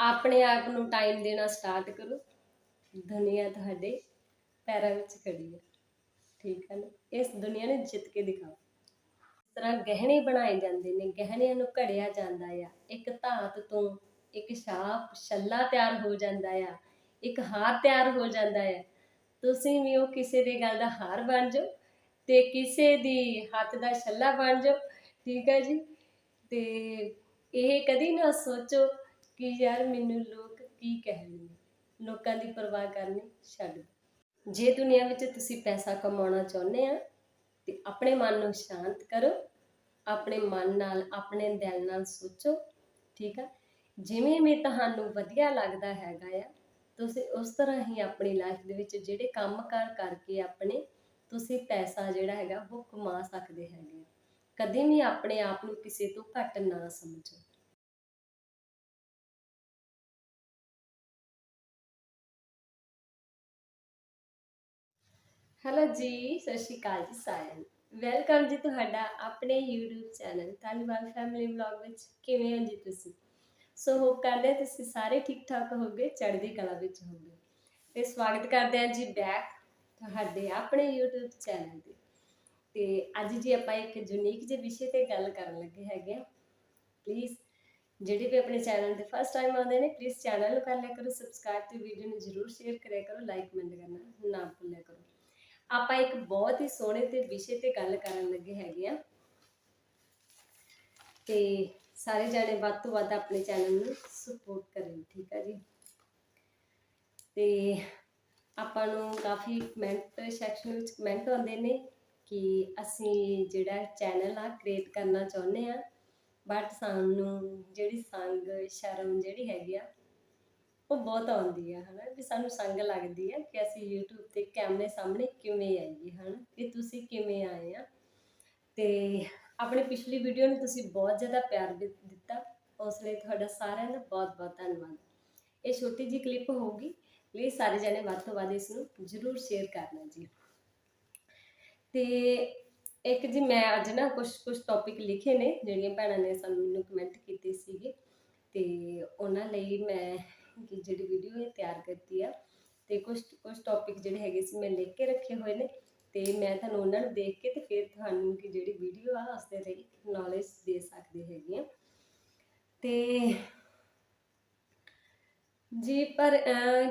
ਆਪਣੇ ਆਪ ਨੂੰ ਟਾਈਮ ਦੇਣਾ ਸਟਾਰਟ ਕਰੋ। ਦੁਨੀਆ ਤੁਹਾਡੇ ਪੈਰਾਂ ਵਿੱਚ ਖੜੀ ਹੈ। ਠੀਕ ਹੈ ਨਾ? ਇਸ ਦੁਨੀਆ ਨੂੰ ਜਿੱਤ ਕੇ ਦਿਖਾਓ। ਇਸ ਤਰ੍ਹਾਂ ਗਹਿਣੇ ਬਣਾਏ ਜਾਂਦੇ ਨੇ। ਗਹਿਣਿਆਂ ਨੂੰ ਘੜਿਆ ਜਾਂਦਾ ਆ। ਇੱਕ ਧਾਤ ਤੋਂ ਇੱਕ ਛਾਪ, ਛੱਲਾ ਤਿਆਰ ਹੋ ਜਾਂਦਾ ਆ। ਇੱਕ ਹਾਰ ਤਿਆਰ ਹੋ ਜਾਂਦਾ ਆ। ਤੁਸੀਂ ਵੀ ਉਹ ਕਿਸੇ ਦੇ ਗੱਲ ਦਾ ਹਾਰ ਬਣ ਜਾਓ ਤੇ ਕਿਸੇ ਦੀ ਹੱਥ ਦਾ ਛੱਲਾ ਬਣ ਜਾਓ। ਠੀਕ ਹੈ ਜੀ? ਤੇ ਇਹ ਕਦੀ ਨਾ ਸੋਚੋ ਕਿ ਯਾਰ ਮੈਨੂੰ ਲੋਕ ਕੀ ਕਹਿਣਗੇ? ਲੋਕਾਂ ਦੀ ਪਰਵਾਹ ਕਰਨੀ ਛੱਡ ਜੇ ਦੁਨੀਆ ਵਿੱਚ ਤੁਸੀਂ ਪੈਸਾ ਕਮਾਉਣਾ ਚਾਹੁੰਦੇ ਆ, ਤੇ ਆਪਣੇ ਮਨ ਨੂੰ ਸ਼ਾਂਤ ਕਰੋ, ਆਪਣੇ ਮਨ ਨਾਲ, ਆਪਣੇ ਦਿਲ ਨਾਲ ਸੋਚੋ, ਠੀਕ ਆ? ਜਿਵੇਂ ਵੀ ਤੁਹਾਨੂੰ ਵਧੀਆ ਲੱਗਦਾ ਹੈਗਾ ਆ, ਤੁਸੀਂ ਉਸ ਤਰ੍ਹਾਂ ਹੀ ਆਪਣੀ ਲਾਈਫ ਦੇ ਵਿੱਚ ਜਿਹੜੇ ਕੰਮ ਕਾਰ ਕਰਕੇ ਆਪਣੇ ਤੁਸੀਂ ਪੈਸਾ ਜਿਹੜਾ ਹੈਗਾ, ਉਹ ਕਮਾ ਸਕਦੇ ਹੈਗੇ ਆ। ਕਦੇ ਵੀ ਆਪਣੇ ਆਪ ਨੂੰ ਕਿਸੇ ਤੋਂ ਘੱਟ ਨਾ ਸਮਝੋ। ਹੈਲੋ ਜੀ, ਸਤਿ ਸ਼੍ਰੀ ਅਕਾਲ ਜੀ ਸਾਰਿਆਂ ਨੂੰ। ਵੈਲਕਮ ਜੀ ਤੁਹਾਡਾ ਆਪਣੇ YouTube channel Taliban family vlog ਵਿੱਚ। ਕਿਵੇਂ ਹੋ ਜੀ ਤੁਸੀਂ? ਸੋ ਹੋਪ ਕਰਦੇ ਤੁਸੀਂ ਸਾਰੇ ਠੀਕ ਠਾਕ ਹੋਗੇ ਚੜ੍ਹਦੀ ਕਲਾ ਵਿੱਚ ਹੋਗੇ ਤੇ ਸਵਾਗਤ ਕਰਦੇ ਹਾਂ ਜੀ ਬੈਕ ਤੁਹਾਡੇ ਆਪਣੇ YouTube ਚੈਨਲ ਤੇ। ਤੇ ਅੱਜ ਜੀ ਆਪਾਂ ਇੱਕ ਯੂਨੀਕ ਜਿਹੇ ਵਿਸ਼ੇ ਤੇ ਗੱਲ ਕਰਨ ਲੱਗੇ ਹੈਗੇ ਆ ਪਲੀਜ਼ ਜਿਹੜੇ ਵੀ ਆਪਣੇ ਚੈਨਲ ਤੇ ਫਸਟ ਟਾਈਮ ਆਉਂਦੇ ਨੇ ਪਲੀਜ਼ ਚੈਨਲ ਨੂੰ ਕਰ ਲਿਆ ਕਰੋ ਸਬਸਕ੍ਰਾਈਬ ਤੇ ਵੀਡੀਓ ਨੂੰ ਜਰੂਰ ਸ਼ੇਅਰ ਕਰਿਆ ਕਰੋ ਲਾਈਕ ਕਮੈਂਟ ਕਰਨਾ, ਨਾ ਭੁੱਲਿਆ ਕਰੋ। ਆਪਾਂ ਇੱਕ ਬਹੁਤ ਹੀ ਸੋਹਣੇ ਤੇ ਵਿਸ਼ੇ ਤੇ ਗੱਲ ਕਰਨ ਲੱਗੇ ਹੈਗੇ ਆ। ਤੇ ਸਾਰੇ ਜਾਣੇ ਵੱਧ ਤੋਂ ਵੱਧ ਆਪਣੇ ਚੈਨਲ ਨੂੰ ਸਪੋਰਟ ਕਰਨ, ਠੀਕ ਆ ਜੀ? ਤੇ ਆਪਾਂ ਨੂੰ ਕਾਫੀ ਕਮੈਂਟ ਸੈਕਸ਼ਨ ਵਿੱਚ ਕਮੈਂਟ ਆਉਂਦੇ ਨੇ ਕਿ ਅਸੀਂ ਜਿਹੜਾ ਚੈਨਲ ਆ ਕ੍ਰੀਏਟ ਕਰਨਾ ਚਾਹੁੰਦੇ ਆ ਬਟ ਸਾਨੂੰ ਜਿਹੜੀ ਸੰਗ, ਸ਼ਰਮ ਜਿਹੜੀ ਹੈਗੀ ਆ ਉਹ ਬਹੁਤ ਆਉਂਦੀ ਹੈ ਹਨਾ, ਵੀ ਸਾਨੂੰ ਸੰਗ ਲੱਗਦੀ ਹੈ ਕਿ ਅਸੀਂ YouTube ਤੇ ਕੈਮਰੇ ਸਾਹਮਣੇ ਕਿਵੇਂ ਆਈਏ, ਹਨਾ, ਕਿ ਤੁਸੀਂ ਕਿਵੇਂ ਆਏ ਆ। ਤੇ ਆਪਣੀ ਪਿਛਲੀ ਵੀਡੀਓ ਨੂੰ ਤੁਸੀਂ ਬਹੁਤ ਜ਼ਿਆਦਾ ਪਿਆਰ ਦਿ- ਦਿੱਤਾ। ਉਸ ਲਈ ਤੁਹਾਡਾ ਸਾਰਿਆਂ ਦਾ ਬਹੁਤ ਬਹੁਤ ਧੰਨਵਾਦ। ਇਹ ਛੋਟੀ ਜੀ ਕਲਿੱਪ ਹੋਊਗੀ ਪਲੀਜ਼ ਸਾਰੇ ਜਣੇ ਵੱਧ ਤੋਂ ਵੱਧ ਇਸ ਨੂੰ ਜਰੂਰ ਸ਼ੇਅਰ ਕਰਨਾ ਜੀ। ਤੇ ਇੱਕ ਜੀ ਮੈਂ ਅੱਜ ਨਾ ਕੁਝ ਕੁਝ ਟੌਪਿਕ ਲਿਖੇ ਨੇ, ਜਿਹੜੀਆਂ ਭੈਣਾਂ ਨੇ ਸਾਨੂੰ ਮੈਨੂੰ ਕਮੈਂਟ ਕੀਤੇ ਸੀਗੇ। ਤੇ ਉਹਨਾਂ ਲਈ ਮੈਂ ਕਿ ਜਿਹੜੀ ਵੀਡੀਓ ਇਹ ਤਿਆਰ ਕੀਤੀ ਆ ਤੇ ਕੁਝ ਕੁਝ ਟੌਪਿਕ ਜਿਹੜੇ ਹੈਗੇ ਸੀ ਮੈਂ ਲਿਖ ਕੇ ਰੱਖੇ ਹੋਏ ਨੇ ਤੇ ਮੈਂ ਤੁਹਾਨੂੰ ਉਹਨਾਂ ਨੂੰ ਦੇਖ ਕੇ ਤੇ ਫਿਰ ਤੁਹਾਨੂੰ ਕਿ ਜਿਹੜੀ ਵੀਡੀਓ ਆ ਉਸ ਦੇ ਲਈ ਨੌਲੇਜ ਦੇ ਸਕਦੇ ਹੈਗੇ ਆ। ਤੇ ਜੀ, ਪਰ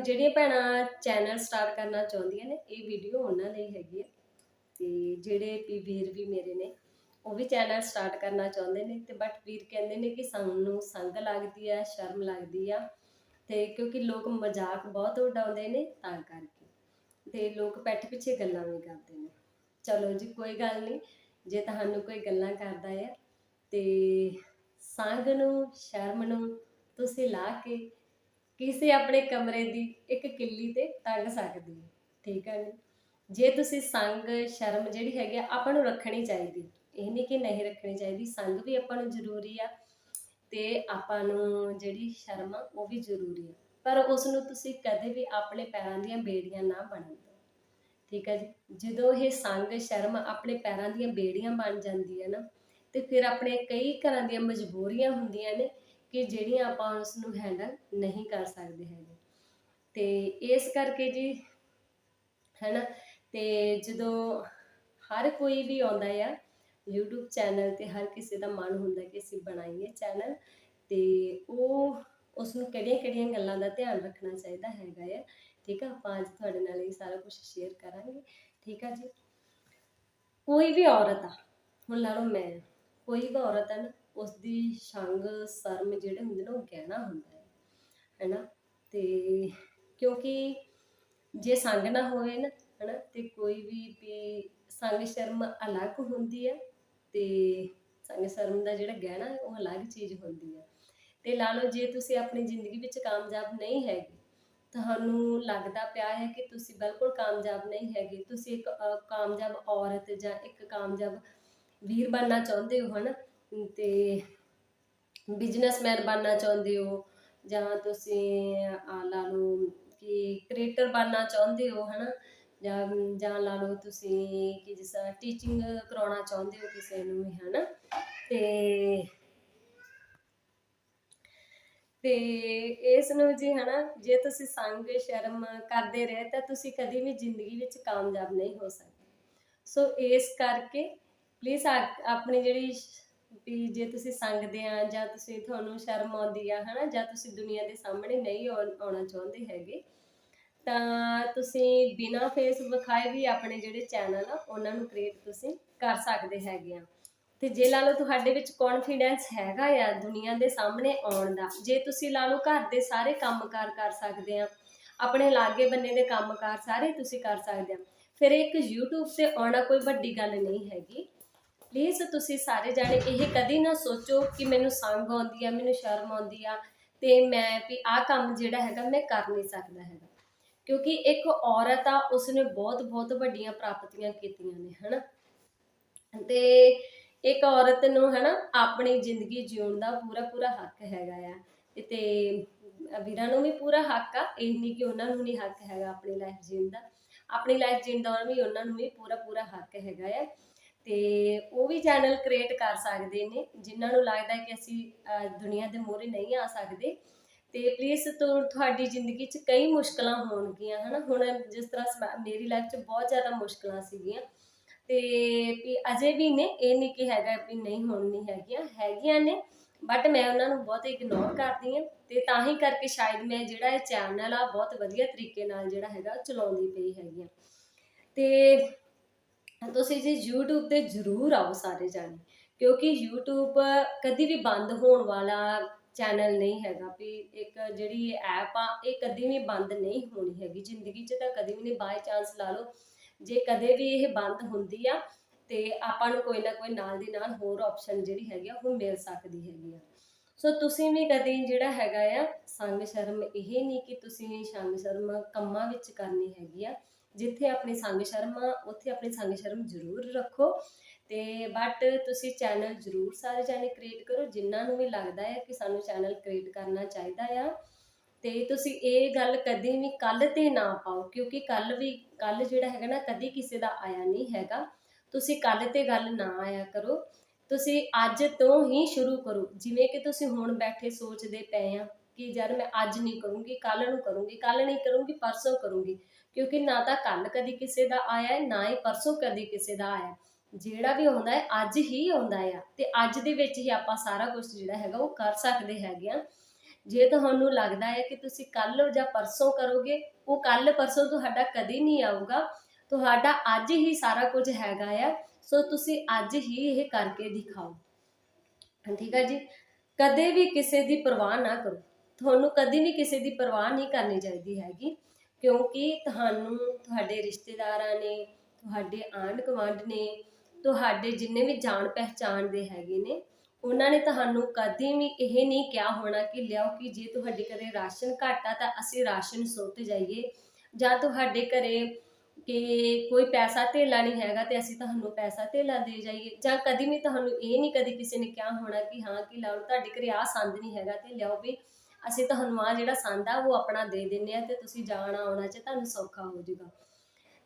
ਜਿਹੜੀਆਂ ਭੈਣਾਂ ਚੈਨਲ ਸਟਾਰਟ ਕਰਨਾ ਚਾਹੁੰਦੀਆਂ ਨੇ, ਇਹ ਵੀਡੀਓ ਉਹਨਾਂ ਲਈ ਹੈਗੀ ਆ। ਤੇ ਜਿਹੜੇ ਵੀ ਵੀਰ ਵੀ ਮੇਰੇ ਨੇ, ਉਹ ਵੀ ਚੈਨਲ ਸਟਾਰਟ ਕਰਨਾ ਚਾਹੁੰਦੇ ਨੇ ਤੇ ਬਟ ਵੀਰ ਕਹਿੰਦੇ ਨੇ ਕਿ ਸਾਨੂੰ ਸੰਗ ਲੱਗਦੀ ਆ, ਸ਼ਰਮ ਲੱਗਦੀ ਆ। ਤੇ ਕਿਉਂਕਿ ਲੋਕ ਮਜ਼ਾਕ ਬਹੁਤ ਉਡਾਉਂਦੇ ਨੇ ਤਾਂ ਕਰਕੇ। ਤੇ ਲੋਕ ਪੈਠ ਪਿੱਛੇ ਗੱਲਾਂ ਵੀ ਕਰਦੇ ਨੇ। ਚਲੋ ਜੀ, ਕੋਈ ਗੱਲ ਨਹੀਂ, ਜੇ ਤੁਹਾਨੂੰ ਕੋਈ ਗੱਲਾਂ ਕਰਦਾ ਹੈ ਤੇ ਸੰਗ ਨੂੰ, ਸ਼ਰਮ ਨੂੰ ਤੁਸੀਂ ਲਾ ਕੇ ਕਿਸੇ ਆਪਣੇ ਕਮਰੇ ਦੀ ਇੱਕ ਕਿੱਲੀ ਤੇ ਟੰਗ ਸਕਦੇ ਹੋ, ਠੀਕ ਹੈ ਜੀ? ਜੇ ਤੁਸੀਂ ਸੰਗ, ਸ਼ਰਮ ਜਿਹੜੀ ਹੈਗੀ ਆ, ਆਪਾਂ ਨੂੰ ਰੱਖਣੀ ਚਾਹੀਦੀ। ਇਹ ਨਹੀਂ ਕਿ ਨਹੀਂ ਰੱਖਣੀ ਚਾਹੀਦੀ, ਸੰਗ ਵੀ ਆਪਾਂ ਨੂੰ ਜ਼ਰੂਰੀ ਆ। ਤੇ ਆਪਾਂ ਨੂੰ ਜਿਹੜੀ ਸ਼ਰਮ ਆ, ਉਹ ਵੀ ਜ਼ਰੂਰੀ ਆ। ਪਰ ਉਸ ਨੂੰ ਤੁਸੀਂ ਕਦੇ ਵੀ ਆਪਣੇ ਪੈਰਾਂ ਦੀਆਂ ਬੇੜੀਆਂ ਨਾ ਬਣਨ ਦਿਓ। ਠੀਕ ਹੈ ਜੀ? ਜਦੋਂ ਇਹ ਸੰਗ, ਸ਼ਰਮ ਆਪਣੇ ਪੈਰਾਂ ਦੀਆਂ ਬੇੜੀਆਂ ਬਣ ਜਾਂਦੀ ਹੈ ਨਾ, ਤੇ ਫਿਰ ਆਪਣੇ ਕਈ ਘਰਾਂ ਦੀਆਂ ਮਜਬੂਰੀਆਂ ਹੁੰਦੀਆਂ ਨੇ ਕਿ ਜਿਹੜੀਆਂ ਆਪਾਂ ਉਸ ਨੂੰ ਹੈਂਡਲ ਨਹੀਂ ਕਰ ਸਕਦੇ ਹੈਗੇ। ਤੇ ਇਸ ਕਰਕੇ ਜੀ, ਹੈਨਾ, ਤੇ ਜਦੋਂ ਹਰ ਕੋਈ ਵੀ ਆਉਂਦਾ ਆ YouTube ਚੈਨਲ ਤੇ ਹਰ ਕਿਸੇ ਦਾ ਮਨ ਹੁੰਦਾ ਕਿ ਅਸੀਂ ਬਣਾਈਏ ਚੈਨਲ ਤੇ ਉਹ ਉਸ ਨੂੰ ਕਿਹੜੀਆਂ-ਕਿਹੜੀਆਂ ਗੱਲਾਂ ਦਾ ਧਿਆਨ ਰੱਖਣਾ ਚਾਹੀਦਾ ਹੈਗਾ ਆ। ਠੀਕ ਆ? ਆਪਾਂ ਅੱਜ ਤੁਹਾਡੇ ਨਾਲ ਇਹ ਸਾਰਾ ਕੁਝ ਸ਼ੇਅਰ ਕਰਾਂਗੇ। ਠੀਕ ਆ ਜੀ? ਕੋਈ ਵੀ ਔਰਤ ਆ, ਹੁਣ ਲਾ ਲਓ ਮੈਂ, ਕੋਈ ਵੀ ਔਰਤ ਹੈ ਨਾ ਉਸ ਦੀ ਸੰਗ, ਸ਼ਰਮ ਜਿਹੜੇ ਹੁੰਦੇ ਨੇ ਉਹ ਗਹਿਣਾ ਹੁੰਦਾ ਹੈ। ਹੈਨਾ? ਤੇ ਕਿਉਂਕਿ ਜੇ ਸੰਗ ਨਾ ਹੋਵੇ ਨਾ, ਹਨਾ? ਤੇ ਕੋਈ ਵੀ ਵੀ ਸੰਗ, ਸ਼ਰਮ ਅਲੱਗ ਹੁੰਦੀ ਹੈ। ਤੇ ਸੰਗ ਸ਼ਰਮ ਦਾ ਜਿਹੜਾ ਗਹਿਣਾ ਉਹ ਅਲੱਗ ਚੀਜ਼ ਹੁੰਦੀ ਹੈ ਤੇ ਲਾ ਲਓ, ਜੇ ਤੁਸੀਂ ਆਪਣੀ ਜ਼ਿੰਦਗੀ ਵਿੱਚ ਕਾਮਯਾਬ ਨਹੀਂ ਹੈਗੇ, ਤੁਹਾਨੂੰ ਲੱਗਦਾ ਪਿਆ ਹੈ ਕਿ ਤੁਸੀਂ ਬਿਲਕੁਲ ਕਾਮਯਾਬ ਨਹੀਂ ਹੈਗੇ, ਤੁਸੀਂ ਇੱਕ ਕਾਮਯਾਬ ਔਰਤ ਜਾਂ ਇੱਕ ਕਾਮਯਾਬ ਵੀਰ ਬਣਨਾ ਚਾਹੁੰਦੇ ਹੋ, ਹਨਾ? ਤੇ ਬਿਜ਼ਨਸਮੈਨ ਬਣਨਾ ਚਾਹੁੰਦੇ ਹੋ, ਜਾਂ ਤੁਸੀਂ ਲਾ ਲਓ ਕਿ ਕ੍ਰੀਏਟਰ ਬਣਨਾ ਚਾਹੁੰਦੇ ਹੋ, ਹਨਾ? ਜਾਂ ਜਾਂ ਲਾ ਲਓ ਤੁਸੀਂ ਕਿ ਜਿਸ ਤਰ੍ਹਾਂ ਟੀਚਿੰਗ ਕਰਾਉਣਾ ਚਾਹੁੰਦੇ ਹੋ ਕਿਸੇ ਨੂੰ ਵੀ, ਹਨਾ? ਤੇ ਤੇ ਇਸ ਨੂੰ ਜੀ, ਹਨਾ, ਜੇ ਤੁਸੀਂ ਸੰਗ ਸ਼ਰਮ ਕਰਦੇ ਰਹੇ ਤਾਂ ਤੁਸੀਂ ਕਦੀ ਵੀ ਜ਼ਿੰਦਗੀ ਵਿੱਚ ਕਾਮਯਾਬ ਨਹੀਂ ਹੋ ਸਕਦੇ। ਸੋ ਇਸ ਕਰਕੇ ਪਲੀਜ਼ ਆਪਣੀ ਜਿਹੜੀ ਵੀ ਜੇ ਤੁਸੀਂ ਸੰਗਦੇ ਆ ਜਾਂ ਤੁਸੀਂ ਤੁਹਾਨੂੰ ਸ਼ਰਮ ਆਉਂਦੀ ਆ, ਹਨਾ, ਜਾਂ ਤੁਸੀਂ ਦੁਨੀਆ ਦੇ ਸਾਹਮਣੇ ਨਹੀਂ ਆਉਣਾ ਚਾਹੁੰਦੇ ਹੈਗੇ ਤਾਂ ਤੁਸੀਂ ਬਿਨਾ ਫੇਸ ਵਿਖਾਏ ਵੀ ਆਪਣੇ ਜਿਹੜੇ ਚੈਨਲ ਆ, ਉਹਨਾਂ ਨੂੰ ਕ੍ਰੀਏਟ ਤੁਸੀਂ ਕਰ ਸਕਦੇ ਹੈਗੇ ਆ। ਤੇ ਜੇ ਲਾ ਲਓ ਤੁਹਾਡੇ ਵਿੱਚ ਕੌਨਫੀਡੈਂਸ ਹੈਗਾ ਆ ਦੁਨੀਆ ਦੇ ਸਾਹਮਣੇ ਆਉਣ ਦਾ, ਜੇ ਤੁਸੀਂ ਲਾ ਲਓ ਘਰ ਦੇ ਸਾਰੇ ਕੰਮਕਾਰ ਕਰ ਸਕਦੇ ਆ, ਆਪਣੇ ਲਾਗੇ ਬੰਨੇ ਦੇ ਕੰਮਕਾਰ ਸਾਰੇ ਤੁਸੀਂ ਕਰ ਸਕਦੇ ਆ, ਫਿਰ ਇੱਕ YouTube ਤੇ ਆਉਣਾ ਕੋਈ ਵੱਡੀ ਗੱਲ ਨਹੀਂ ਹੈਗੀ। ਪਲੀਜ਼ ਤੁਸੀਂ ਸਾਰੇ ਜਾਣੇ ਇਹ ਕਦੀ ਨਾ ਸੋਚੋ ਕਿ ਮੈਨੂੰ ਸੰਗ ਆਉਂਦੀ ਆ, ਮੈਨੂੰ ਸ਼ਰਮ ਆਉਂਦੀ ਆ, ਤੇ ਮੈਂ ਵੀ ਆਹ ਕੰਮ ਜਿਹੜਾ ਹੈਗਾ ਮੈਂ ਕਰ ਨਹੀਂ ਸਕਦਾ ਹੈਗਾ। ਕਿਉਂਕਿ ਇੱਕ ਔਰਤ ਆ, ਉਸਨੇ ਬਹੁਤ ਬਹੁਤ ਵੱਡੀਆਂ ਪ੍ਰਾਪਤੀਆਂ ਕੀਤੀਆਂ ਨੇ, ਹਨਾ? ਤੇ ਇੱਕ ਔਰਤ ਨੂੰ, ਹਨਾ, ਆਪਣੀ ਜ਼ਿੰਦਗੀ ਜਿਉਣ ਦਾ ਪੂਰਾ ਪੂਰਾ ਹੱਕ ਹੈਗਾ ਆ। ਤੇ ਵੀਰਾਂ ਨੂੰ ਵੀ ਪੂਰਾ ਹੱਕ ਆ, ਇਹ ਨਹੀਂ ਕਿ ਉਹਨਾਂ ਨੂੰ ਨਹੀਂ ਹੱਕ ਹੈਗਾ ਆਪਣੀ ਲਾਈਫ ਜੀਣ ਦਾ। ਆਪਣੀ ਲਾਈਫ ਜੀਣ ਦਾ ਵੀ ਉਹਨਾਂ ਨੂੰ ਵੀ ਪੂਰਾ ਪੂਰਾ ਹੱਕ ਹੈਗਾ ਆ। ਤੇ ਉਹ ਵੀ ਚੈਨਲ ਕ੍ਰੀਏਟ ਕਰ ਸਕਦੇ ਨੇ, ਜਿਨ੍ਹਾਂ ਨੂੰ ਲੱਗਦਾ ਕਿ ਅਸੀਂ ਦੁਨੀਆ ਦੇ ਮੂਹਰੇ ਨਹੀਂ ਆ ਸਕਦੇ। ਤੇ ਪਲੀਜ਼ ਤੁਹਾਡੀ ਜ਼ਿੰਦਗੀ 'ਚ ਕਈ ਮੁਸ਼ਕਲਾਂ ਹੋਣਗੀਆਂ, ਹਨਾ? ਹੁਣ ਜਿਸ ਤਰ੍ਹਾਂ ਸਮ- ਮੇਰੀ ਲਾਈਫ 'ਚ ਬਹੁਤ ਜ਼ਿਆਦਾ ਮੁਸ਼ਕਲਾਂ ਸੀਗੀਆਂ। ਤੇ ਵੀ ਅਜੇ ਵੀ ਨੇ, ਇਹ ਨਹੀਂ ਕਿ ਹੈਗਾ ਵੀ ਨਹੀਂ, ਹੁਣ ਨਹੀਂ ਹੈਗੀਆਂ ਹੈਗੀਆਂ ਨੇ ਬਟ ਮੈਂ ਉਹਨਾਂ ਨੂੰ ਬਹੁਤ ਇਗਨੋਰ ਕਰਦੀ ਹਾਂ ਤੇ ਤਾਂ ਹੀ ਕਰਕੇ ਸ਼ਾਇਦ ਮੈਂ ਜਿਹੜਾ ਇਹ ਚੈਨਲ ਆ, ਬਹੁਤ ਵਧੀਆ ਤਰੀਕੇ ਨਾਲ ਜਿਹੜਾ ਹੈਗਾ ਚਲਾਉਂਦੀ ਪਈ ਹੈਗੀ ਆ ਤੇ ਤੁਸੀਂ ਜੀ YouTube ਤੇ ਜ਼ਰੂਰ ਆਓ ਸਾਰੇ ਜਾਣੇ, ਕਿਉਂਕਿ YouTube ਕਦੀ ਵੀ ਬੰਦ ਹੋਣ ਵਾਲਾ ਚੈਨਲ ਨਹੀਂ ਹੈਗਾ ਵੀ ਇੱਕ ਜਿਹੜੀ ਐਪ ਆ, ਇਹ ਕਦੇ ਵੀ ਬੰਦ ਨਹੀਂ ਹੋਣੀ ਹੈਗੀ। ਜ਼ਿੰਦਗੀ 'ਚ ਤਾਂ ਕਦੇ ਵੀ ਨਹੀਂ ਬਾਈ ਚਾਂਸ ਲਾ ਲਓ, ਜੇ ਕਦੇ ਵੀ ਇਹ ਬੰਦ ਹੁੰਦੀ ਆ, ਤੇ ਆਪਾਂ ਨੂੰ ਕੋਈ ਨਾ ਕੋਈ ਨਾਲ ਦੀ ਨਾਲ ਹੋਰ ਆਪਸ਼ਨ ਜਿਹੜੀ ਹੈਗੀ ਆ, ਉਹ ਮਿਲ ਸਕਦੀ ਹੈਗੀ ਆ। ਸੋ ਤੁਸੀਂ ਵੀ ਕਦੇ ਜਿਹੜਾ ਹੈਗਾ ਆ, ਸੰਗ ਸ਼ਰਮ ਇਹ ਨਹੀਂ ਕਿ ਤੁਸੀਂ ਸੰਗ ਸ਼ਰਮ ਕੰਮਾਂ ਵਿੱਚ ਕਰਨੀ ਹੈਗੀ ਆ। ਜਿੱਥੇ ਆਪਣੀ ਸੰਗ ਸ਼ਰਮ ਆ, ਉੱਥੇ ਆਪਣੀ ਸੰਗ ਸ਼ਰਮ ਜ਼ਰੂਰ ਰੱਖੋ। ਤੇ ਬਟ ਤੁਸੀਂ ਚੈਨਲ ਜ਼ਰੂਰ ਸਾਰੇ ਜਾਣੇ ਕ੍ਰੀਏਟ ਕਰੋ, ਜਿਨ੍ਹਾਂ ਨੂੰ ਵੀ ਲੱਗਦਾ ਹੈ ਕਿ ਸਾਨੂੰ ਚੈਨਲ ਕ੍ਰੀਏਟ ਕਰਨਾ ਚਾਹੀਦਾ ਆ। ਤੇ ਤੁਸੀਂ ਇਹ ਗੱਲ ਕਦੀ ਵੀ ਕੱਲ ਤੇ ਨਾ ਪਾਓ, ਕਿਉਂਕਿ ਕੱਲ ਵੀ ਕੱਲ ਜਿਹੜਾ ਹੈਗਾ ਨਾ, ਕਦੀ ਕਿਸੇ ਦਾ ਆਇਆ ਨਹੀਂ ਹੈਗਾ। ਤੁਸੀਂ ਕੱਲ ਤੇ ਗੱਲ ਨਾ ਆਇਆ ਕਰੋ। ਤੁਸੀਂ ਅੱਜ ਤੋਂ ਹੀ ਸ਼ੁਰੂ ਕਰੋ। ਜਿਵੇਂ ਕਿ ਤੁਸੀਂ ਹੁਣ ਬੈਠੇ ਸੋਚਦੇ ਪਏ ਆ ਕਿ ਯਾਰ ਮੈਂ ਅੱਜ ਨਹੀਂ ਕਰੂੰਗੀ ਕੱਲ ਨੂੰ ਕਰੂੰਗੀ ਕੱਲ ਨਹੀਂ ਕਰੂੰਗੀ, ਪਰਸੋਂ ਕਰੂੰਗੀ। ਕਿਉਂਕਿ ਨਾ ਤਾਂ ਕੱਲ ਕਦੀ ਕਿਸੇ ਦਾ ਆਇਆ ਨਾ ਹੀ ਪਰਸੋਂ ਕਦੀ ਕਿਸੇ ਦਾ ਆਇਆ ਜਿਹੜਾ ਵੀ ਆਉਂਦਾ ਹੈ, ਅੱਜ ਹੀ ਆਉਂਦਾ ਆ। ਤੇ ਅੱਜ ਦੇ ਵਿੱਚ ਹੀ ਆਪਾਂ ਸਾਰਾ ਕੁਝ ਜਿਹੜਾ ਹੈਗਾ ਉਹ ਕਰ ਸਕਦੇ ਹੈਗੇ ਆ। ਜੇ ਤੁਹਾਨੂੰ ਲੱਗਦਾ ਹੈ ਕਿ ਤੁਸੀਂ ਕੱਲ ਜਾਂ ਪਰਸੋਂ ਕਰੋਗੇ, ਉਹ ਕੱਲ ਪਰਸੋਂ ਤੁਹਾਡਾ ਕਦੇ ਨਹੀਂ ਆਊਗਾ। ਤੁਹਾਡਾ ਅੱਜ ਹੀ ਸਾਰਾ ਕੁਝ ਹੈਗਾ ਆ। ਸੋ ਤੁਸੀਂ ਅੱਜ ਹੀ ਇਹ ਕਰਕੇ ਦਿਖਾਓ। ਠੀਕ ਹੈ ਜੀ? ਕਦੇ ਵੀ ਕਿਸੇ ਦੀ ਪਰਵਾਹ ਨਾ ਕਰੋ। ਤੁਹਾਨੂੰ ਕਦੇ ਵੀ ਕਿਸੇ ਦੀ ਪਰਵਾਹ ਨਹੀਂ ਕਰਨੀ ਚਾਹੀਦੀ ਹੈਗੀ। ਕਿਉਂਕਿ ਤੁਹਾਨੂੰ ਤੁਹਾਡੇ ਰਿਸ਼ਤੇਦਾਰਾਂ ਨੇ, ਤੁਹਾਡੇ ਆਂਢ ਗੁਆਂਢ ਨੇ ਤੁਹਾਡੇ ਜਿੰਨੇ ਵੀ ਜਾਣ ਪਹਿਚਾਣ ਦੇ ਹੈਗੇ ਨੇ, ਉਹਨਾਂ ਨੇ ਤੁਹਾਨੂੰ ਕਦੇ ਵੀ ਇਹ ਨਹੀਂ ਕਿਹਾ ਹੋਣਾ ਕਿ ਲਿਆਓ ਕਿ ਜੇ ਤੁਹਾਡੇ ਘਰੇ ਰਾਸ਼ਨ ਘੱਟ ਆ ਤਾਂ ਅਸੀਂ ਰਾਸ਼ਨ ਸੁੱਟ ਜਾਈਏ। ਜਾਂ ਤੁਹਾਡੇ ਘਰੇ ਕਿ ਕੋਈ ਪੈਸਾ ਧੇਲਾ ਨਹੀਂ ਹੈਗਾ ਤੇ ਅਸੀਂ ਤੁਹਾਨੂੰ ਪੈਸਾ ਧੇਲਾ ਦੇ ਜਾਈਏ। ਜਾਂ ਕਦੀ ਵੀ ਤੁਹਾਨੂੰ ਇਹ ਨਹੀਂ ਕਦੀ ਕਿਸੇ ਨੇ ਕਿਹਾ ਹੋਣਾ ਕਿ ਹਾਂ ਕਿ ਲਾਓ ਤੁਹਾਡੇ ਘਰੇ ਆ ਸੰਦ ਨਹੀਂ ਹੈਗਾ ਤੇ ਲਿਆਓ ਵੀ ਅਸੀਂ ਤੁਹਾਨੂੰ ਆ ਜਿਹੜਾ ਸੰਦ ਆ ਉਹ ਆਪਣਾ ਦੇ ਦਿੰਨੇ ਆ ਤੇ ਤੁਸੀਂ ਜਾਣਾ ਆਉਣਾ ਚ ਤੁਹਾਨੂੰ ਸੌਖਾ ਹੋ ਜਾਊਗਾ।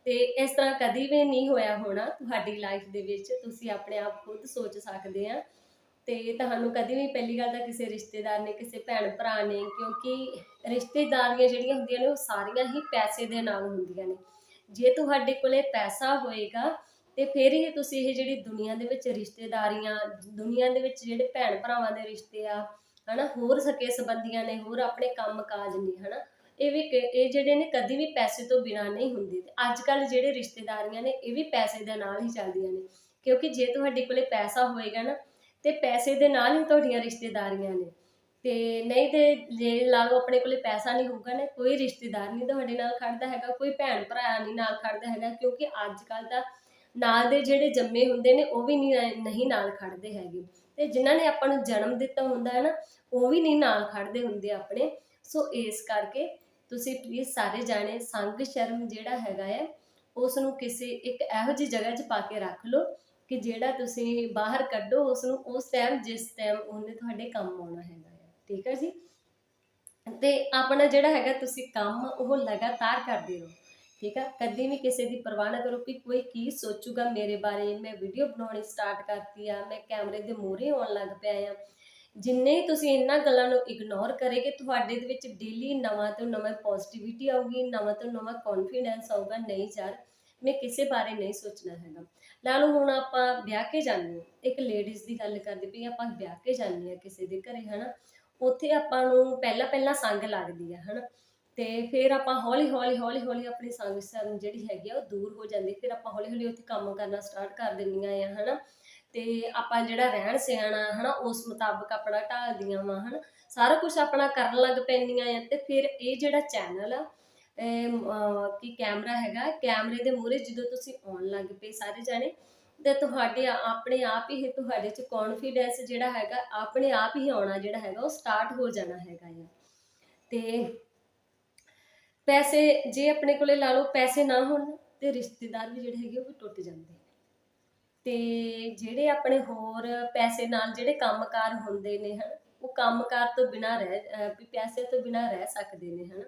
ਤੇ ਇਸ ਤਰ੍ਹਾਂ ਕਦੀ ਵੀ ਨਹੀਂ ਹੋਇਆ ਹੋਣਾ ਤੁਹਾਡੀ ਲਾਈਫ ਦੇ ਵਿੱਚ, ਤੁਸੀਂ ਆਪਣੇ ਆਪ ਖੁਦ ਸੋਚ ਸਕਦੇ ਆ। ਤੇ ਤੁਹਾਨੂੰ ਕਦੀ ਵੀ ਪਹਿਲੀ ਗੱਲ ਤਾਂ ਕਿਸੇ ਰਿਸ਼ਤੇਦਾਰ ਨੇ, ਕਿਸੇ ਭੈਣ ਭਰਾ ਨੇ, ਕਿਉਂਕਿ ਰਿਸ਼ਤੇਦਾਰੀਆਂ ਜਿਹੜੀਆਂ ਹੁੰਦੀਆਂ ਨੇ ਉਹ ਸਾਰੀਆਂ ਹੀ ਪੈਸੇ ਦੇ ਨਾਲ ਹੁੰਦੀਆਂ ਨੇ। ਜੇ ਤੁਹਾਡੇ ਕੋਲੇ ਪੈਸਾ ਹੋਏਗਾ, ਤੇ ਫਿਰ ਹੀ ਤੁਸੀਂ ਇਹ ਜਿਹੜੀ ਦੁਨੀਆ ਦੇ ਵਿੱਚ ਰਿਸ਼ਤੇਦਾਰੀਆਂ, ਦੁਨੀਆ ਦੇ ਵਿੱਚ ਜਿਹੜੇ ਭੈਣ ਭਰਾਵਾਂ ਦੇ ਰਿਸ਼ਤੇ ਆ, ਹਨਾ, ਹੋਰ ਸਕੇ ਸੰਬੰਧੀਆਂ ਨੇ, ਹੋਰ ਆਪਣੇ ਕੰਮ ਕਾਜ ਨੇ, ਹਨਾ ਇਹ ਵੀ ਕ- ਇਹ ਜਿਹੜੇ ਨੇ ਕਦੀ ਵੀ ਪੈਸੇ ਤੋਂ ਬਿਨਾ ਨਹੀਂ ਹੁੰਦੇ ਤੇ ਅੱਜ ਕੱਲ ਜਿਹੜੇ ਰਿਸ਼ਤੇਦਾਰੀਆਂ ਨੇ, ਇਹ ਵੀ ਪੈਸੇ ਦੇ ਨਾਲ ਹੀ ਚੱਲਦੀਆਂ ਨੇ। ਕਿਉਂਕਿ ਜੇ ਤੁਹਾਡੇ ਕੋਲੇ ਪੈਸਾ ਹੋਏਗਾ ਨਾ, ਤੇ ਪੈਸੇ ਦੇ ਨਾਲ ਹੀ ਤੁਹਾਡੀਆਂ ਰਿਸ਼ਤੇਦਾਰੀਆਂ ਨੇ। ਤੇ ਨਹੀਂ ਤੇ ਜੇ ਲਾ ਲਓ ਆਪਣੇ ਕੋਲੇ ਪੈਸਾ ਨਹੀਂ ਹੋਊਗਾ ਨਾ, ਕੋਈ ਰਿਸ਼ਤੇਦਾਰ ਨਹੀਂ ਤੁਹਾਡੇ ਨਾਲ ਖੜਦਾ ਹੈਗਾ, ਕੋਈ ਭੈਣ ਭਰਾ ਨਹੀਂ ਨਾਲ ਖੜਦਾ ਹੈਗਾ, ਕਿਉਂਕਿ ਅੱਜ ਕੱਲ ਤਾਂ ਨਾਲ ਦੇ ਜਿਹੜੇ ਜੰਮੇ ਹੁੰਦੇ ਨੇ, ਉਹ ਵੀ ਨਹੀਂ ਨਹੀਂ ਨਾਲ ਖੜਦੇ ਹੈਗੇ। ਤੇ ਜਿਨ੍ਹਾਂ ਨੇ ਆਪਾਂ ਨੂੰ ਜਨਮ ਦਿੱਤਾ ਹੁੰਦਾ ਹੈ ਨਾ, ਉਹ ਵੀ ਨਹੀਂ ਨਾਲ ਖੜਦੇ ਹੁੰਦੇ ਆਪਣੇ। ਸੋ ਇਸ ਕਰਕੇ ਤੁਸੀਂ ਪਲੀਜ਼ ਸਾਰੇ ਜਾਣੇ ਸੰਗ ਸ਼ਰਮ ਜਿਹੜਾ ਹੈਗਾ ਹੈ ਉਸ ਨੂੰ ਕਿਸੇ ਇੱਕ ਇਹੋ ਜਿਹੀ ਜਗ੍ਹਾ 'ਚ ਪਾ ਕੇ ਰੱਖ ਲਓ ਕਿ ਜਿਹੜਾ ਤੁਸੀਂ ਬਾਹਰ ਕੱਢੋ ਉਸ ਨੂੰ ਉਸ ਟਾਈਮ ਜਿਸ ਟਾਈਮ ਉਹਨੇ ਤੁਹਾਡੇ ਕੰਮ ਆਉਣਾ ਹੈਗਾ ਹੈ। ਠੀਕ ਹੈ ਜੀ? ਤੇ ਆਪਣਾ ਜਿਹੜਾ ਹੈਗਾ ਤੁਸੀਂ ਕੰਮ, ਉਹ ਲਗਾਤਾਰ ਕਰਦੇ ਰਹੋ। ਠੀਕ ਆ ਕਦੇ ਵੀ ਕਿਸੇ ਦੀ ਪਰਵਾਹ ਨਾ ਕਰੋ ਕਿ ਕੋਈ ਕੀ ਸੋਚੂਗਾ ਮੇਰੇ ਬਾਰੇ। ਮੈਂ ਵੀਡੀਓ ਬਣਾਉਣੀ ਸਟਾਰਟ ਕਰਤੀ ਆ, ਮੈਂ ਕੈਮਰੇ ਦੇ ਮੂਹਰੇ ਆਉਣ ਲੱਗ ਪਿਆ ਆ। ਜਿੰਨੇ ਹੀ ਤੁਸੀਂ ਇਹਨਾਂ ਗੱਲਾਂ ਨੂੰ ਇਗਨੋਰ ਕਰੇਗੇ, ਤੁਹਾਡੇ ਦੇ ਵਿੱਚ ਡੇਲੀ ਨਵਾਂ ਤੋਂ ਨਵਾਂ ਪੋਜ਼ਿਟਿਵਿਟੀ ਆਊਗੀ, ਨਵਾਂ ਤੋਂ ਨਵਾਂ ਕੌਨਫੀਡੈਂਸ ਆਊਗਾ, ਨਹੀਂ ਯਾਰ ਮੈਂ ਕਿਸੇ ਬਾਰੇ ਨਹੀਂ ਸੋਚਣਾ ਹੈਗਾ। ਲਾ ਲਓ ਹੁਣ ਆਪਾਂ ਵਿਆਹ ਕੇ ਜਾਂਦੇ ਹਾਂ, ਇੱਕ ਲੇਡੀਜ਼ ਦੀ ਗੱਲ ਕਰਦੇ ਪਈ ਆਪਾਂ ਵਿਆਹ ਕੇ ਜਾਂਦੇ ਆ ਕਿਸੇ ਦੇ ਘਰੇ, ਹਨਾ? ਉੱਥੇ ਆਪਾਂ ਨੂੰ ਪਹਿਲਾਂ ਪਹਿਲਾਂ ਸੰਗ ਲੱਗਦੀ ਆ, ਹਨਾ? ਤੇ ਫਿਰ ਆਪਾਂ ਹੌਲੀ ਹੌਲੀ ਹੌਲੀ ਹੌਲੀ ਆਪਣੀ ਸੰਗ ਜਿਹੜੀ ਹੈਗੀ ਆ, ਉਹ ਦੂਰ ਹੋ ਜਾਂਦੀ, ਫਿਰ ਆਪਾਂ ਹੌਲੀ ਹੌਲੀ ਉੱਥੇ ਕੰਮ ਕਰਨਾ ਸਟਾਰਟ ਕਰ ਦਿੰਦੀਆਂ ਆ, ਹਨਾ? ਤੇ ਆਪਾਂ ਜਿਹੜਾ ਰਹਿਣ ਸਹਿਣ ਆ, ਹਨਾ, ਉਸ ਮੁਤਾਬਕ ਆਪਣਾ ਢਾਲਦੀਆਂ ਵਾ, ਹਨਾ। ਸਾਰਾ ਕੁਝ ਆਪਣਾ ਕਰਨ ਲੱਗ ਪੈਂਦੀਆਂ ਆ ਤੇ ਫਿਰ ਇਹ ਜਿਹੜਾ ਚੈਨਲ ਆ ਕਿ ਕੈਮਰਾ ਹੈਗਾ, ਕੈਮਰੇ ਦੇ ਮੂਹਰੇ ਜਦੋਂ ਤੁਸੀਂ ਆਉਣ ਲੱਗ ਪਏ ਸਾਰੇ ਜਾਣੇ, ਤੇ ਤੁਹਾਡੇ ਆਪਣੇ ਆਪ ਹੀ ਤੁਹਾਡੇ ਚ ਕੌਨਫੀਡੈਂਸ ਜਿਹੜਾ ਹੈਗਾ, ਆਪਣੇ ਆਪ ਹੀ ਆਉਣਾ ਜਿਹੜਾ ਹੈਗਾ, ਉਹ ਸਟਾਰਟ ਹੋ ਜਾਣਾ ਹੈਗਾ ਆ। ਤੇ ਪੈਸੇ, ਜੇ ਆਪਣੇ ਕੋਲੇ ਲਾ ਲਓ, ਪੈਸੇ ਨਾ ਹੋਣ ਤੇ ਰਿਸ਼ਤੇਦਾਰ ਵੀ ਜਿਹੜੇ ਹੈਗੇ ਉਹ ਵੀ ਟੁੱਟ ਜਾਂਦੇ ਤੇ ਜਿਹੜੇ ਆਪਣੇ ਹੋਰ ਪੈਸੇ ਨਾਲ ਜਿਹੜੇ ਕੰਮਕਾਰ ਹੁੰਦੇ ਨੇ ਹਨ, ਉਹ ਕੰਮਕਾਰ ਤੋਂ ਬਿਨਾ ਰਹਿ ਵੀ ਪੈਸੇ ਤੋਂ ਬਿਨਾ ਰਹਿ ਸਕਦੇ ਨੇ ਹਨ।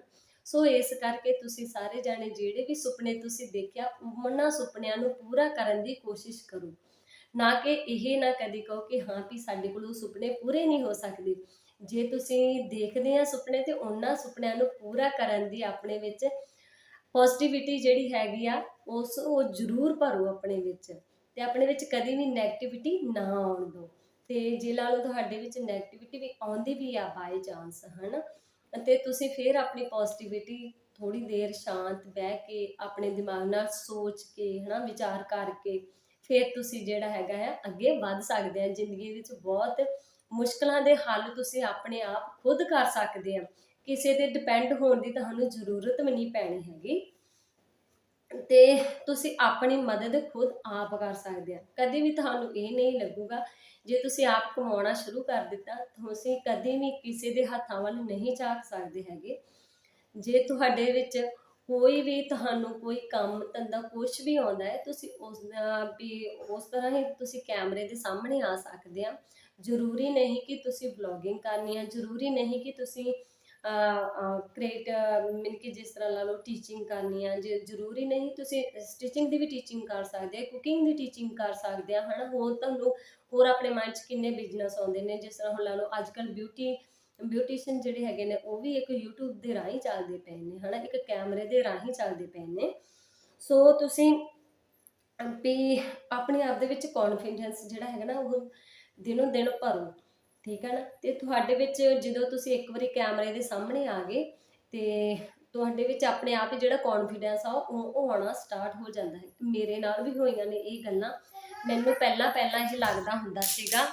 ਸੋ ਇਸ ਕਰਕੇ ਤੁਸੀਂ ਸਾਰੇ ਜਾਣੇ ਜਿਹੜੇ ਵੀ ਸੁਪਨੇ ਤੁਸੀਂ ਦੇਖਿਆ, ਉਹਨਾਂ ਸੁਪਨਿਆਂ ਨੂੰ ਪੂਰਾ ਕਰਨ ਦੀ ਕੋਸ਼ਿਸ਼ ਕਰੋ। ਨਾ ਕਿ ਇਹ ਨਾ ਕਦੀ ਕਹੋ ਕਿ ਹਾਂ ਵੀ ਸਾਡੇ ਕੋਲ ਉਹ ਸੁਪਨੇ ਪੂਰੇ ਨਹੀਂ ਹੋ ਸਕਦੇ। ਜੇ ਤੁਸੀਂ ਦੇਖਦੇ ਆ ਸੁਪਨੇ ਤੇ ਉਹਨਾਂ ਸੁਪਨਿਆਂ ਨੂੰ ਪੂਰਾ ਕਰਨ ਦੀ ਆਪਣੇ ਵਿੱਚ ਪੋਜ਼ਿਟਿਵਿਟੀ ਜਿਹੜੀ ਹੈਗੀ ਆ, ਉਸ ਉਹ ਜ਼ਰੂਰ ਭਰੋ ਆਪਣੇ ਵਿੱਚ। ਤੇ ਆਪਣੇ ਵਿੱਚ ਕਦੀ ਵੀ 네ਗੇਟਿਵਿਟੀ ਨਾ ਆਉਣ ਦਿਓ। ਤੇ ਜੇ ਲਾ ਲਓ ਤੁਹਾਡੇ ਵਿੱਚ 네ਗੇਟਿਵਿਟੀ ਵੀ ਆਉਂਦੀ ਵੀ ਆ ਬਾਈ ਚਾਂਸ ਹਨਾ? ਤੇ ਤੁਸੀਂ ਫਿਰ ਆਪਣੀ ਪੋਜ਼ਿਟਿਵਿਟੀ ਥੋੜੀ ਦੇਰ ਸ਼ਾਂਤ ਬਹਿ ਕੇ ਆਪਣੇ ਦਿਮਾਗ ਨਾਲ ਸੋਚ ਕੇ, ਹਨਾ, ਵਿਚਾਰ ਕਰਕੇ ਫਿਰ ਤੁਸੀਂ ਜਿਹੜਾ ਹੈਗਾ ਹੈ ਅੱਗੇ ਵੱਧ ਸਕਦੇ ਆ। ਜ਼ਿੰਦਗੀ ਵਿੱਚ ਬਹੁਤ ਮੁਸ਼ਕਲਾਂ ਦੇ ਹੱਲ ਤੁਸੀਂ ਆਪਣੇ ਆਪ ਖੁਦ ਕਰ ਸਕਦੇ ਆ। ਕਿਸੇ ਤੇ ਡਿਪੈਂਡ ਹੋਣ ਦੀ ਤੁਹਾਨੂੰ ਜ਼ਰੂਰਤ ਵੀ ਨਹੀਂ ਪੈਣੀ ਹੈਗੀ। ਤੇ ਤੁਸੀਂ ਆਪਣੀ ਮਦਦ ਖੁਦ ਆਪ ਕਰ ਸਕਦੇ ਆ। ਕਦੇ ਵੀ ਤੁਹਾਨੂੰ ਇਹ ਨਹੀਂ ਲੱਗੂਗਾ ਜੇ ਤੁਸੀਂ ਆਪ ਕਮਾਉਣਾ ਸ਼ੁਰੂ ਕਰ ਦਿੱਤਾ, ਤੁਸੀਂ ਕਦੇ ਵੀ ਕਿਸੇ ਦੇ ਹੱਥਾਂ ਵੱਲ ਨਹੀਂ ਝਾਕ ਸਕਦੇ ਹੈਗੇ। ਜੇ ਤੁਹਾਡੇ ਵਿੱਚ ਕੋਈ ਵੀ ਤੁਹਾਨੂੰ ਕੋਈ ਕੰਮ, ਧੰਦਾ ਕੁਝ ਵੀ ਆਉਂਦਾ ਹੈ, ਤੁਸੀਂ ਉਸ ਦਾ ਵੀ ਉਸ ਤਰ੍ਹਾਂ ਹੀ ਤੁਸੀਂ ਕੈਮਰੇ ਦੇ ਸਾਹਮਣੇ ਆ ਸਕਦੇ ਆ। ਜ਼ਰੂਰੀ ਨਹੀਂ ਕਿ ਤੁਸੀਂ ਵਲੌਗਿੰਗ ਕਰਨੀ ਆ, ਜ਼ਰੂਰੀ ਨਹੀਂ ਕਿ ਤੁਸੀਂ ਕ੍ਰੀਏਟ ਮਨ ਕਿ ਜਿਸ ਤਰ੍ਹਾਂ ਲਾ ਲਓ ਟੀਚਿੰਗ ਕਰਨੀ ਆ, ਜੇ, ਜ਼ਰੂਰੀ ਨਹੀਂ ਤੁਸੀਂ ਸਟਿਚਿੰਗ ਦੀ ਵੀ ਟੀਚਿੰਗ ਕਰ ਸਕਦੇ ਆ ਕੁਕਿੰਗ ਦੀ ਟੀਚਿੰਗ ਕਰ ਸਕਦੇ ਆ, ਹਨਾ? ਹੋਰ ਤੁਹਾਨੂੰ ਹੋਰ ਆਪਣੇ ਮਾਈਂਡ 'ਚ ਕਿੰਨੇ ਬਿਜ਼ਨਸ ਆਉਂਦੇ ਨੇ? ਜਿਸ ਤਰ੍ਹਾਂ ਹੁਣ ਲਾ ਲਓ ਅੱਜ ਕੱਲ ਬਿਊਟੀ ਬਿਊਟੀਸ਼ੀਅਨ ਜਿਹੜੇ ਹੈਗੇ ਨੇ, ਉਹ ਵੀ ਇੱਕ YouTube ਦੇ ਰਾਹੀਂ ਚੱਲਦੇ ਪਏ ਨੇ, ਹਨਾ? ਇੱਕ ਕੈਮਰੇ ਦੇ ਰਾਹੀਂ ਚੱਲਦੇ ਪਏ ਨੇ। ਸੋ ਤੁਸੀਂ ਵੀ ਆਪਣੇ ਆਪ ਦੇ ਵਿੱਚ ਕੌਨਫੀਡੈਂਸ ਜਿਹੜਾ ਹੈਗਾ ਨਾ, ਉਹ ਦਿਨੋਂ ਦਿਨ ਭਰੋ। ਠੀਕ ਹੈ ਨਾ? ਤੇ ਤੁਹਾਡੇ ਵਿੱਚ ਜਦੋਂ ਤੁਸੀਂ ਇੱਕ ਵਾਰੀ ਕੈਮਰੇ ਦੇ ਸਾਹਮਣੇ ਆ ਗਏ ਤੇ ਤੁਹਾਡੇ ਵਿੱਚ ਆਪਣੇ ਆਪ ਹੀ ਜਿਹੜਾ ਕੌਨਫੀਡੈਂਸ ਆ ਉਹ ਉਹ ਆਉਣਾ ਸਟਾਰਟ ਹੋ ਜਾਂਦਾ ਹੈ। ਮੇਰੇ ਨਾਲ ਵੀ ਹੋਈਆਂ ਨੇ ਇਹ ਗੱਲਾਂ। ਮੈਨੂੰ ਪਹਿਲਾਂ ਪਹਿਲਾਂ ਇਹ ਲੱਗਦਾ ਹੁੰਦਾ ਸੀਗਾ।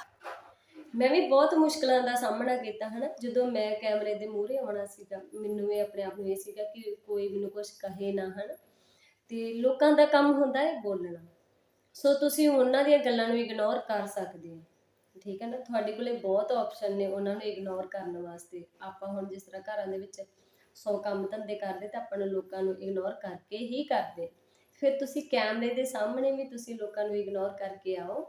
ਮੈਂ ਵੀ ਬਹੁਤ ਮੁਸ਼ਕਲਾਂ ਦਾ ਸਾਹਮਣਾ ਕੀਤਾ ਹਨਾ? ਜਦੋਂ ਮੈਂ ਕੈਮਰੇ ਦੇ ਮੂਹਰੇ ਆਉਣਾ ਸੀਗਾ ਮੈਨੂੰ ਇਹ ਆਪਣੇ ਆਪ ਨੂੰ ਇਹ ਸੀਗਾ ਕਿ ਕੋਈ ਮੈਨੂੰ ਕੁਝ ਕਹੇ ਨਾ ਹਨਾ? ਤੇ ਲੋਕਾਂ ਦਾ ਕੰਮ ਹੁੰਦਾ ਹੈ ਬੋਲਣਾ। ਸੋ ਤੁਸੀਂ ਉਹਨਾਂ ਦੀਆਂ ਗੱਲਾਂ ਨੂੰ ਇਗਨੋਰ ਕਰ ਸਕਦੇ ਹੋ। ਠੀਕ ਹੈ ਨਾ? ਤੁਹਾਡੇ ਕੋਲੇ ਬਹੁਤ ਆਪਸ਼ਨ ਨੇ ਉਹਨਾਂ ਨੂੰ ਇਗਨੋਰ ਕਰਨ ਵਾਸਤੇ। ਆਪਾਂ ਹੁਣ ਜਿਸ ਤਰ੍ਹਾਂ ਘਰਾਂ ਦੇ ਵਿੱਚ 100 ਕੰਮ ਧੰਦੇ ਕਰਦੇ ਤਾਂ ਆਪਾਂ ਨੂੰ ਲੋਕਾਂ ਨੂੰ ਇਗਨੋਰ ਕਰਕੇ ਹੀ ਕਰਦੇ। ਫਿਰ ਤੁਸੀਂ ਕੈਮਰੇ ਦੇ ਸਾਹਮਣੇ ਵੀ ਤੁਸੀਂ ਲੋਕਾਂ ਨੂੰ ਇਗਨੋਰ ਕਰਕੇ ਆਓ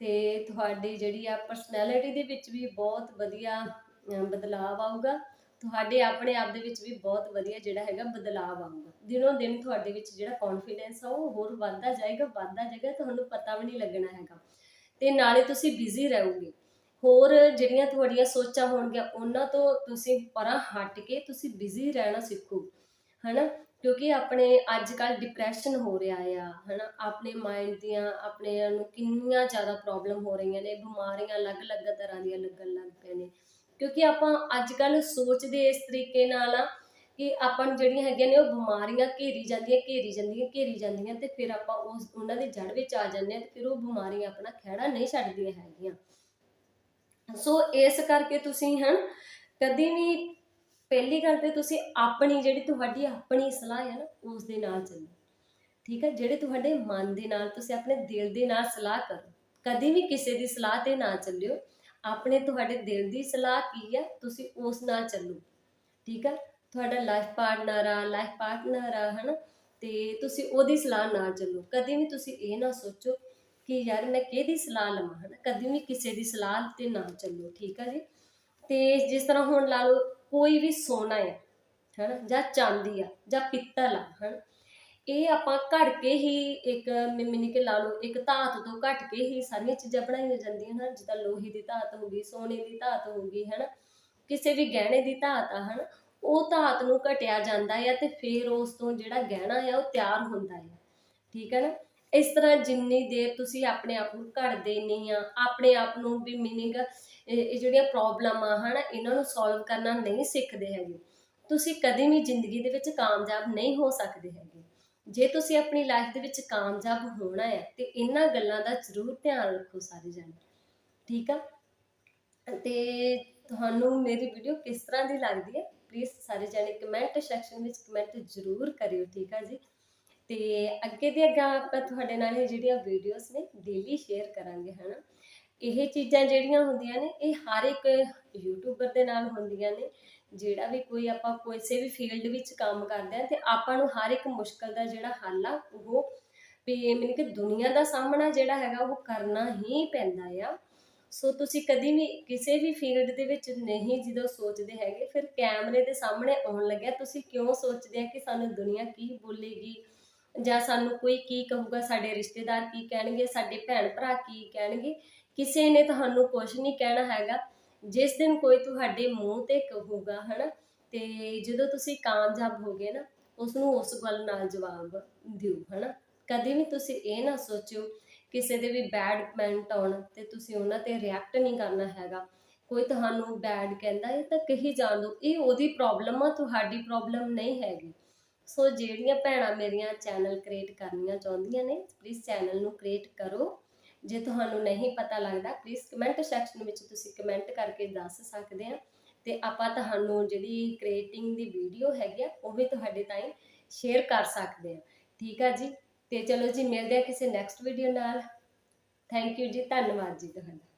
ਤੇ ਤੁਹਾਡੀ ਜਿਹੜੀ ਆ ਪਰਸਨੈਲਿਟੀ ਦੇ ਵਿੱਚ ਵੀ ਬਹੁਤ ਵਧੀਆ ਅਮ, ਬਦਲਾਵ ਆਊਗਾ। ਤੁਹਾਡੇ ਆਪਣੇ ਆਪ ਦੇ ਵਿੱਚ ਵੀ ਬਹੁਤ ਵਧੀਆ ਜਿਹੜਾ ਹੈਗਾ ਬਦਲਾਵ ਆਊਗਾ। ਦਿਨੋਂ ਦਿਨ ਤੁਹਾਡੇ ਵਿੱਚ ਜਿਹੜਾ ਕੌਨਫੀਡੈਂਸ ਆ ਉਹ ਹੋਰ ਵੱਧਦਾ ਜਾਏਗਾ ਵੱਧਦਾ ਜਾਏਗਾ ਤੁਹਾਨੂੰ ਪਤਾ ਵੀ ਨਹੀਂ ਲੱਗਣਾ ਹੈਗਾ। ਤੇ ਨਾਲੇ ਤੁਸੀਂ ਬਿਜ਼ੀ ਰਹੋਗੇ। ਹੋਰ ਜਿਹੜੀਆਂ ਤੁਹਾਡੀਆਂ ਸੋਚਾਂ ਹੋਣਗੀਆਂ, ਉਹਨਾਂ ਤੋਂ ਤੁਸੀਂ ਪਰਾਂ ਹਟ ਕੇ ਤੁਸੀਂ ਬਿਜ਼ੀ ਰਹਿਣਾ ਸਿੱਖੋ, ਹਨਾ? ਕਿਉਂਕਿ ਆਪਣੇ ਅੱਜ ਕੱਲ ਡਿਪਰੈਸ਼ਨ ਹੋ ਰਿਹਾ ਆ, ਹਨਾ? ਆਪਣੇ ਮਾਈਂਡ ਦੀਆਂ ਆਪਣੇ ਨੂੰ ਕਿੰਨੀਆਂ ਜ਼ਿਆਦਾ ਪ੍ਰੋਬਲਮ ਹੋ ਰਹੀਆਂ ਨੇ, ਬਿਮਾਰੀਆਂ ਅਲੱਗ-ਅਲੱਗ ਤਰ੍ਹਾਂ ਦੀਆਂ ਲੱਗਣ ਲੱਗ ਪਈਆਂ ਨੇ। ਕਿਉਂਕਿ ਆਪਾਂ ਅੱਜ ਕੱਲ ਸੋਚਦੇ ਇਸ ਤਰੀਕੇ ਨਾਲ ਆ ਕਿ ਆਪਾਂ ਨੂੰ ਜਿਹੜੀਆਂ ਹੈਗੀਆਂ ਨੇ ਉਹ ਬਿਮਾਰੀਆਂ ਘੇਰੀ ਜਾਂਦੀਆਂ ਘੇਰੀ ਜਾਂਦੀਆਂ ਘੇਰੀ ਜਾਂਦੀਆਂ ਤੇ ਫਿਰ ਆਪਾਂ ਉਸ, ਉਹਨਾਂ ਦੀ ਜੜ ਵਿੱਚ ਆ ਜਾਂਦੇ ਆ ਤੇ ਫਿਰ ਉਹ ਬਿਮਾਰੀਆਂ ਆਪਣਾ ਖਹਿੜਾ ਨਹੀਂ ਛੱਡਦੀਆਂ ਹੈਗੀਆਂ। ਸੋ ਇਸ ਕਰਕੇ ਤੁਸੀਂ ਹਨ ਕਦੀ ਵੀ ਪਹਿਲੀ ਗੱਲ ਤੇ ਤੁਸੀਂ ਆਪਣੀ ਜਿਹੜੀ ਤੁਹਾਡੀ ਆਪਣੀ ਸਲਾਹ ਹੈ ਨਾ, ਉਸ ਦੇ ਨਾਲ ਚੱਲੋ। ਠੀਕ ਹੈ, ਜਿਹੜੇ ਤੁਹਾਡੇ ਮਨ ਦੇ ਨਾਲ ਤੁਸੀਂ ਆਪਣੇ ਦਿਲ ਦੇ ਨਾਲ ਸਲਾਹ ਕਰੋ। ਕਦੇ ਵੀ ਕਿਸੇ ਦੀ ਸਲਾਹ ਤੇ ਨਾ ਚੱਲਿਓ। ਆਪਣੇ ਤੁਹਾਡੇ ਦਿਲ ਦੀ ਸਲਾਹ ਕੀ ਹੈ, ਤੁਸੀਂ ਉਸ ਨਾਲ ਚੱਲੋ। ਠੀਕ ਹੈ ਤੁਹਾਡਾ ਲਾਈਫ ਪਾਰਟਨਰ ਆ ਲਾਈਫ ਪਾਰਟਨਰ ਆ, ਹਨਾ? ਤੇ ਤੁਸੀਂ ਉਹਦੀ ਸਲਾਹ ਨਾਲ ਚੱਲੋ। ਕਦੇ ਵੀ ਤੁਸੀਂ ਇਹ ਨਾ ਸੋਚੋ ਕਿ ਯਾਰ ਮੈਂ ਕਿਹਦੀ ਸਲਾਹ ਲਵਾਂ, ਹਨਾ? ਕਦੀ ਵੀ ਕਿਸੇ ਦੀ ਸਲਾਹ ਤੇ ਨਾ ਚੱਲੋ, ਠੀਕ ਆ ਜੀ? ਤੇ ਜਿਸ ਤਰ੍ਹਾਂ ਹੁਣ ਲਾ ਲਓ, ਕੋਈ ਵੀ ਸੋਨਾ ਹੈ ਹਨਾ? ਜਾਂ ਚਾਂਦੀ ਆ, ਜਾਂ ਪਿੱਤਲ ਆ, ਹਨਾ? ਇਹ ਆਪਾਂ ਘੜ ਕੇ ਹੀ ਇੱਕ ਮਿਮਨੀ ਕੇ ਲਾ ਲਓ, ਇੱਕ ਧਾਤ ਤੋਂ ਘਟ ਕੇ ਹੀ ਸਾਰੀਆਂ ਚੀਜ਼ਾਂ ਬਣਾਈਆਂ ਜਾਂਦੀਆਂ ਹਨ। ਜਿੱਦਾਂ ਲੋਹੇ ਦੀ ਧਾਤ ਹੋ ਗਈ, ਸੋਨੇ ਦੀ ਧਾਤ ਹੋ ਗਈ, ਹਨਾ? ਕਿਸੇ ਵੀ ਗਹਿਣੇ ਦੀ ਧਾਤ ਆ, ਹਨ? ਉਹ ਧਾਤ ਨੂੰ ਘਟਿਆ ਜਾਂਦਾ ਹੈ ਤੇ ਫਿਰ ਉਸ ਤੋਂ ਜਿਹੜਾ ਗਹਿਣਾ ਆ ਉਹ ਤਿਆਰ ਹੁੰਦਾ ਹੈ ਠੀਕ ਹੈ ਨਾ? ਇਸ ਤਰ੍ਹਾਂ ਜਿੰਨੀ ਦੇਰ ਤੁਸੀਂ ਆਪਣੇ ਆਪ ਨੂੰ ਘੜਦੇ ਨਹੀਂ ਆ, ਆਪਣੇ ਆਪ ਨੂੰ ਵੀ ਮੀਨਿੰਗ ਇਹ ਜਿਹੜੀਆਂ ਪ੍ਰੋਬਲਮਾਂ ਹਨ, ਇਹਨਾਂ ਨੂੰ ਸੋਲਵ ਕਰਨਾ ਨਹੀਂ ਸਿੱਖਦੇ ਹੈਗੇ। ਤੁਸੀਂ ਕਦੇ ਵੀ ਜ਼ਿੰਦਗੀ ਦੇ ਵਿੱਚ ਕਾਮਯਾਬ ਨਹੀਂ ਹੋ ਸਕਦੇ ਹੈਗੇ। ਜੇ ਤੁਸੀਂ ਆਪਣੀ ਲਾਈਫ ਦੇ ਵਿੱਚ ਕਾਮਯਾਬ ਹੋਣਾ ਹੈ ਤੇ ਇਹਨਾਂ ਗੱਲਾਂ ਦਾ ਜ਼ਰੂਰ ਧਿਆਨ ਰੱਖੋ ਸਾਰੇ ਜਣੇ। ਠੀਕ ਆ? ਤੇ ਤੁਹਾਨੂੰ ਮੇਰੀ ਵੀਡੀਓ ਕਿਸ ਤਰ੍ਹਾਂ ਦੀ ਲੱਗਦੀ ਹੈ ਪਲੀਜ਼ ਸਾਰੇ ਜਣੇ ਕਮੈਂਟ ਸੈਕਸ਼ਨ ਵਿੱਚ ਕਮੈਂਟ ਜ਼ਰੂਰ ਕਰਿਓ, ਠੀਕ ਆ ਜੀ? ਤੇ ਅੱਗੇ ਦੀ ਅੱਗੇ ਆਪਾਂ ਤੁਹਾਡੇ ਨਾਲ ਇਹ ਜਿਹੜੀਆਂ ਵੀਡੀਓਜ਼ ਨੇ ਡੇਲੀ ਸ਼ੇਅਰ ਕਰਾਂਗੇ, ਹਨਾ? ਇਹ ਚੀਜ਼ਾਂ ਜਿਹੜੀਆਂ ਹੁੰਦੀਆਂ ਨੇ, ਇਹ ਹਰ ਇੱਕ ਯੂਟਿਊਬਰ ਦੇ ਨਾਲ ਹੁੰਦੀਆਂ ਨੇ, ਜਿਹੜਾ ਵੀ ਕੋਈ ਆਪਾਂ ਕਿਸੇ ਵੀ ਫੀਲਡ ਵਿੱਚ ਕੰਮ ਕਰਦੇ ਆ ਤੇ ਆਪਾਂ ਨੂੰ ਹਰ ਇੱਕ ਮੁਸ਼ਕਲ ਦਾ ਜਿਹੜਾ ਹੱਲ ਆ, ਉਹ ਵੀ ਮੈਨੂੰ ਕਿ ਦੁਨੀਆ ਦਾ ਸਾਹਮਣਾ ਜਿਹੜਾ ਹੈਗਾ ਉਹ ਕਰਨਾ ਹੀ ਪੈਂਦਾ ਆ। ਸੋ ਤੁਸੀਂ ਕਦੀ ਵੀ ਕਿਸੇ ਵੀ ਫੀਲਡ ਦੇ ਵਿੱਚ ਨਹੀਂ ਜਦੋਂ ਸੋਚਦੇ ਹੈਗੇ, ਫਿਰ ਕੈਮਰੇ ਦੇ ਸਾਹਮਣੇ ਆਉਣ ਲੱਗਿਆ। ਤੁਸੀਂ ਕਿਉਂ ਸੋਚਦੇ ਆ ਕਿ ਸਾਨੂੰ ਦੁਨੀਆ ਕੀ ਬੋਲੇਗੀ? ਜਾਂ ਸਾਨੂੰ ਕੋਈ ਕੀ ਕਹੂਗਾ? ਸਾਡੇ ਰਿਸ਼ਤੇਦਾਰ ਕੀ ਕਹਿਣਗੇ? ਸਾਡੇ ਭੈਣ ਭਰਾ ਕੀ ਕਹਿਣਗੇ? ਕਿਸੇ ਨੇ ਤੁਹਾਨੂੰ ਕੁਝ ਨਹੀਂ ਕਹਿਣਾ ਹੈਗਾ। ਜਿਸ ਦਿਨ ਕੋਈ ਤੁਹਾਡੇ ਮੂੰਹ ਤੇ ਕਹੂਗਾ, ਹਨਾ, ਤੇ ਜਦੋਂ ਤੁਸੀਂ ਕਾਮਯਾਬ ਹੋਗੇ ਨਾ ਉਸ ਨੂੰ ਉਸ ਗੱਲ ਨਾਲ ਜਵਾਬ ਦਿਓ, ਹਨਾ। ਕਦੇ ਵੀ ਤੁਸੀਂ ਇਹ ਨਾ ਸੋਚਿਓ ਕਿਸੇ ਦੇ ਵੀ ਬੈਡ ਕਮੈਂਟ ਆਉਣ ਤੇ ਤੁਸੀਂ ਉਹਨਾਂ ਤੇ ਰਿਐਕਟ ਨਹੀਂ ਕਰਨਾ ਹੈਗਾ। ਕੋਈ ਤੁਹਾਨੂੰ ਬੈਡ ਕਹਿੰਦਾ ਇਹ ਤਾਂ ਕਹੀ ਜਾਣ ਦਿਓ। ਇਹ ਉਹਦੀ ਪ੍ਰੋਬਲਮ ਆ, ਤੁਹਾਡੀ ਪ੍ਰੋਬਲਮ ਨਹੀਂ ਹੈਗੀ। ਸੋ ਜਿਹੜੀਆਂ ਭੈਣਾਂ ਮੇਰੀਆਂ ਚੈਨਲ ਕ੍ਰੀਏਟ ਕਰਨੀਆਂ ਚਾਹੁੰਦੀਆਂ ਨੇ ਪਲੀਜ਼ ਚੈਨਲ ਨੂੰ ਕ੍ਰੀਏਟ ਕਰੋ। ਜੇ ਤੁਹਾਨੂੰ ਨਹੀਂ ਪਤਾ ਲੱਗਦਾ ਪਲੀਜ਼ ਕਮੈਂਟ ਸੈਕਸ਼ਨ ਵਿੱਚ ਤੁਸੀਂ ਕਮੈਂਟ ਕਰਕੇ ਦੱਸ ਸਕਦੇ ਆ। ਤੇ ਆਪਾਂ ਤੁਹਾਨੂੰ ਜਿਹੜੀ ਕ੍ਰੀਏਟਿੰਗ ਦੀ ਵੀਡੀਓ ਹੈਗੀ ਆ, ਉਹ ਵੀ ਤੁਹਾਡੇ ਤਾਈਂ ਸ਼ੇਅਰ ਕਰ ਸਕਦੇ ਆ। ਠੀਕ ਆ ਜੀ? ਤੇ ਚਲੋ ਜੀ ਮਿਲਦੇ ਆ ਕਿਸੇ ਨੈਕਸਟ ਵੀਡੀਓ ਨਾਲ। ਥੈਂਕ ਯੂ ਜੀ, ਧੰਨਵਾਦ ਜੀ ਤੁਹਾਡਾ।